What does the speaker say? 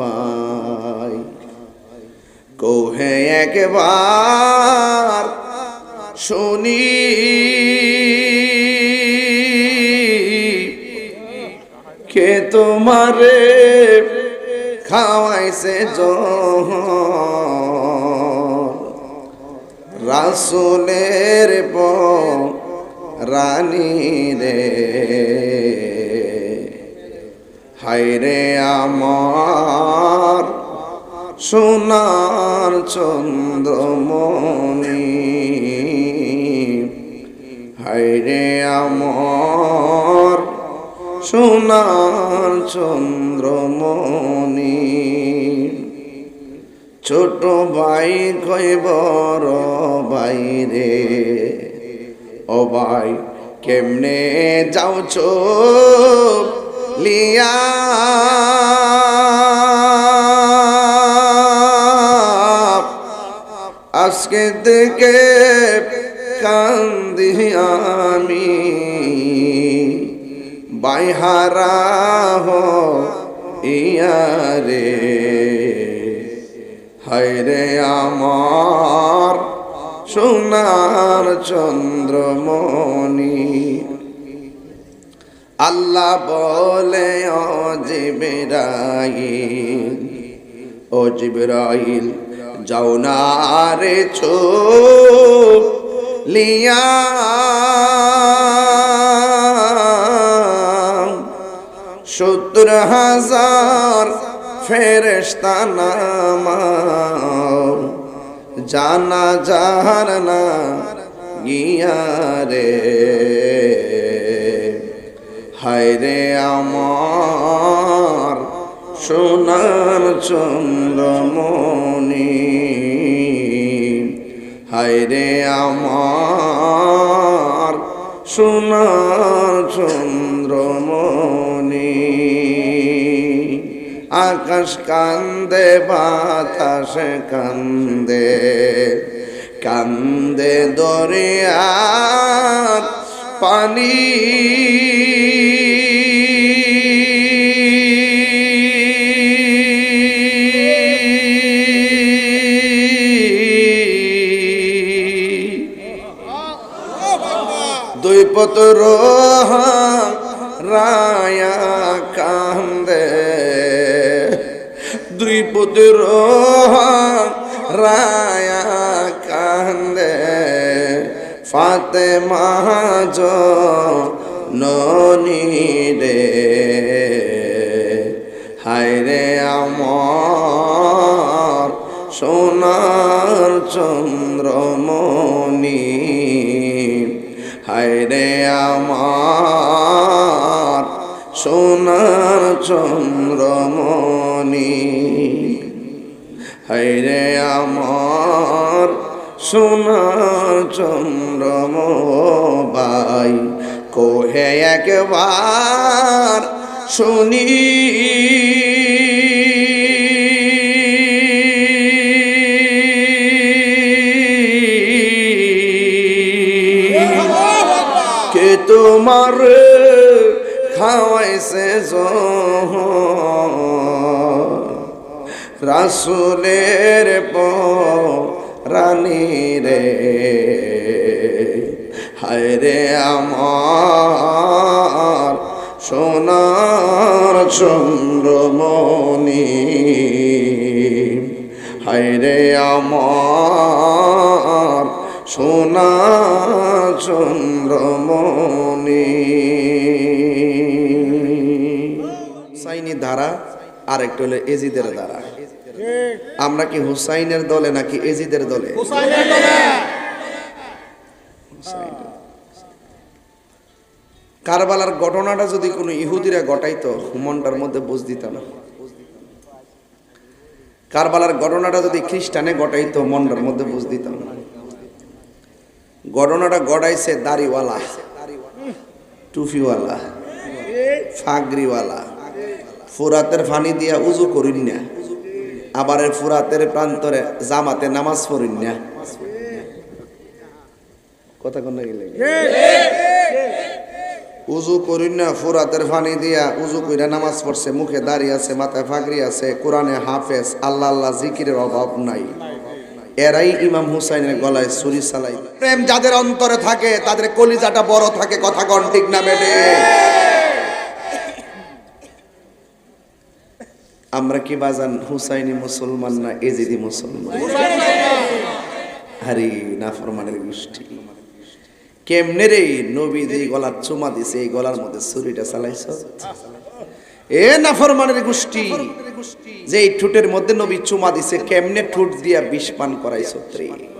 ভাই কোহে একবার শুনি। কে তোমারে খাওয়াইছে রাসুলের প রানী রে। হাইরে আমার সোনার চন্দ্রমণি হাইরে আমার সোনার চন্দ্রমণি। ছোট ভাই কই বড় ভাই রে, ও ভাই কেমনে যাও চো লিয়া। আজকে থেকে কান্দি আমি। বাইহারা হো ইয়ারে। হায়রে আমার সোনার চন্দ্রমণি। আল্লাহ বলে, ও জিবরাইল ও জিবরাইল, যাও না রে ছো লিয়া সত্তর হাজার ফেরেস্তা নামাও, জানা যাহার না গিয়া রে। হায়রে আমার সোনার চন্দ্রমণি, হায়রে আমার সোনার চন্দ্রমণি, আকাশ কান্দে, বাতাস কান্দে কান্দে দরিয়ার পানি। দুই পতর রায়া কান্দে। দুই পুত্র রায়া কান্দে। ফাতে মাহাজ ননি রে, হায়রে আমার সোনার চন্দ্রমণি। হায়রে আমার সোনার চন্দ্রমণি হায়রে আমার সোনার চন্দ্রম বাই কোহে একবার শুনি। তোমার খাওয়াইছে রাসুলের প রানী রে। হায় রে আমার সোনার চন্দ্রমণি। হায় রে আমার সোনা চন্দ্রমণি। সাইনি ধারা আর একটা হলো এজিদের ধারা। আমরা কি হুসাইনের দলে নাকি এজিদের দলে? হুসাইনের। কারবালার ঘটনাটা যদি কোনো ইহুদিরা ঘটাইতো মনটার মধ্যে বুঝ দিত না। কারবালার ঘটনাটা যদি খ্রিস্টানে ঘটাইতো মনটার মধ্যে বুঝ দিত না। ঘটনাটা গড়াইছে দাড়িওয়ালা টুফিওয়ালা ফাগরিওয়ালা। ফুরাতের ফানি দিয়া উজু করিন না আবার ফুরাতের প্রান্তরে জামাতে নামাজ পড়িন না। কথা কোন গেলে। উজু করিন না, ফুরাতের পানি দিয়া উজু কইরা নামাজ পড়ছে, মুখে দাঁড়িয়ে আছে, মাথায় ফাগরি আছে, কোরআনে হাফেজ, আল্লাহ আল্লাহ জিকিরের অভাব নাই। এরাই ইমাম হুসাইনের গলায় ছুরি চালাই প্রেম যাদের অন্তরে থাকে, তাদের কলিজাটা বড় থাকে, কথা কন ঠিক না বেটে আমরা কি বাজান হুসাইনি মুসলমান না এজিদি মুসলমান? আরে, নাফরমানের গোষ্ঠী। কেমনে রে নবী যে গলার চুমা দিছে, এই গলার মধ্যে ছুরিটা চালাইছ? এ নাফরমানের গোষ্ঠী। যে এই ঠুটের মধ্যে নবী চুমা দিছে কেমনে ঠুট দিয়া বিষ পান করাইছ রে